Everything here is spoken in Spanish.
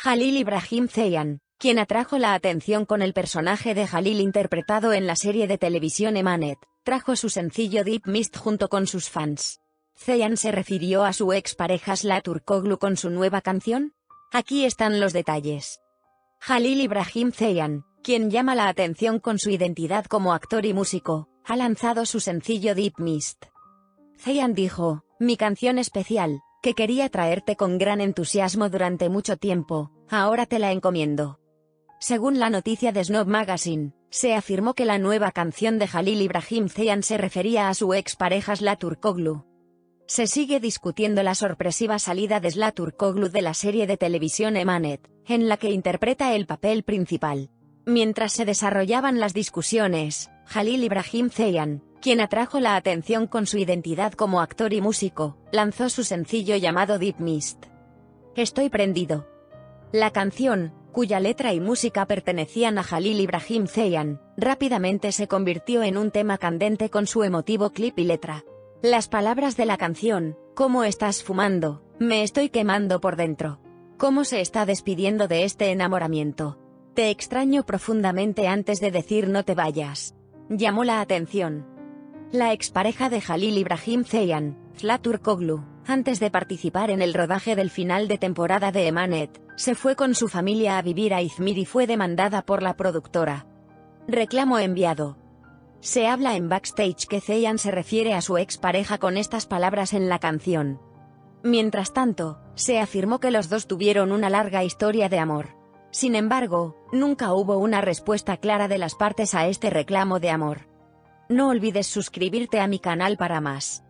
Jalil Ibrahim Zeyan, quien atrajo la atención con el personaje de Jalil interpretado en la serie de televisión Emanet, trajo su sencillo Deep Mist junto con sus fans. Zeyan se refirió a su expareja Slatur Koglu con su nueva canción. Aquí están los detalles. Jalil Ibrahim Zeyan, quien llama la atención con su identidad como actor y músico, ha lanzado su sencillo Deep Mist. Zeyan dijo, mi canción especial, que quería traerte con gran entusiasmo durante mucho tiempo, ahora te la encomiendo. Según la noticia de Snob Magazine, se afirmó que la nueva canción de Jalil Ibrahim Zeyan se refería a su expareja Slatur Koglu. Se sigue discutiendo la sorpresiva salida de Slatur Koglu de la serie de televisión Emanet, en la que interpreta el papel principal. Mientras se desarrollaban las discusiones, Jalil Ibrahim Zeyan, quien atrajo la atención con su identidad como actor y músico, lanzó su sencillo llamado Deep Mist. Estoy prendido. La canción, cuya letra y música pertenecían a Jalil Ibrahim Zeyan, rápidamente se convirtió en un tema candente con su emotivo clip y letra. Las palabras de la canción, ¿Cómo estás fumando? Me estoy quemando por dentro. ¿Cómo se está despidiendo de este enamoramiento? Te extraño profundamente antes de decir no te vayas. Llamó la atención. La expareja de Jalil Ibrahim Zeyan, Flatur Koglu, antes de participar en el rodaje del final de temporada de Emanet, se fue con su familia a vivir a Izmir y fue demandada por la productora. Reclamo enviado. Se habla en backstage que Zeyan se refiere a su expareja con estas palabras en la canción. Mientras tanto, se afirmó que los dos tuvieron una larga historia de amor. Sin embargo, nunca hubo una respuesta clara de las partes a este reclamo de amor. No olvides suscribirte a mi canal para más.